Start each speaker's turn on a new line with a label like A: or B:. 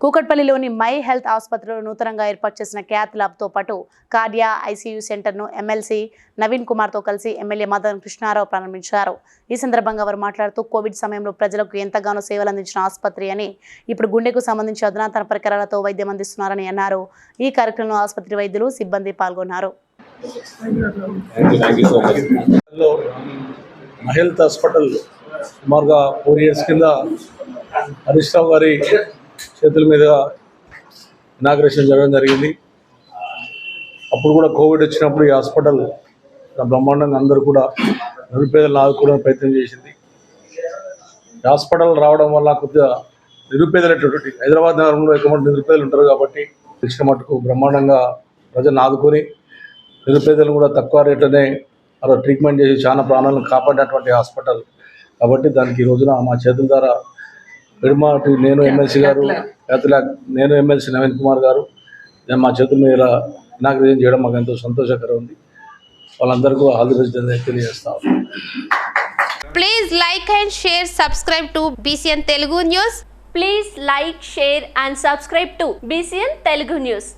A: కూకట్పల్లిలోని my health ఆసుపత్రిలో నూతనంగా ఏర్పాటు చేసిన క్యాత్ ల్యాబ్తో పాటు కార్డియా ఐసీయూ సెంటర్ను ఎమ్మెల్సీ నవీన్ కుమార్తో కలిసి ఎమ్మెల్యే మదన్ కృష్ణారావు ప్రారంభించారు. ఈ సందర్భంగా వారు మాట్లాడుతూ కోవిడ్ సమయంలో ప్రజలకు ఎంతగానో సేవలు అందించిన ఆసుపత్రి అని ఇప్పుడు గుండెకు సంబంధించి అధునాతన పరికరాలతో వైద్యం అందిస్తున్నారని అన్నారు. ఈ కార్యక్రమంలో ఆసుపత్రి వైద్యులు సిబ్బంది పాల్గొన్నారు.
B: హెల్త్ హాస్పిటల్ సుమారుగా ఫోర్ ఇయర్స్ కింద హరీష్ రావు గారి చేతుల మీద ఇనాగ్రేషన్ జరగడం జరిగింది. అప్పుడు కూడా కోవిడ్ వచ్చినప్పుడు ఈ హాస్పిటల్ బ్రహ్మాండంగా అందరూ కూడా నిరుపేదలను ఆదుకోవడానికి ప్రయత్నం చేసింది. ఈ హాస్పిటల్ రావడం వల్ల కొద్దిగా నిరుపేదలైనటువంటి హైదరాబాద్ నగరంలో ఎక్కువ నిరుపేదలు ఉంటారు కాబట్టి తెలిసిన మటుకు బ్రహ్మాండంగా ప్రజలను ఆదుకొని నిరుపేదలు కూడా తక్కువ రేట్లనే అలా ట్రీట్మెంట్ చేసి చాలా ప్రాణాలను కాపాడినటువంటి హాస్పిటల్ కాబట్టి దానికి ఈ రోజున మా చేతుల ద్వారా పెడుమాటి నేను ఎమ్మెల్సీ గారు నేను ఎమ్మెల్సీ నవీన్ కుమార్ గారు. నేను మా చేతుల మీద ఇనాగ్రహం చేయడం మాకు ఎంతో సంతోషకరం ఉంది. వాళ్ళందరికీ ఆదివేశం తెలియజేస్తాం
C: please like and share subscribe to BCN Telugu news
D: please like share and subscribe to BCN Telugu news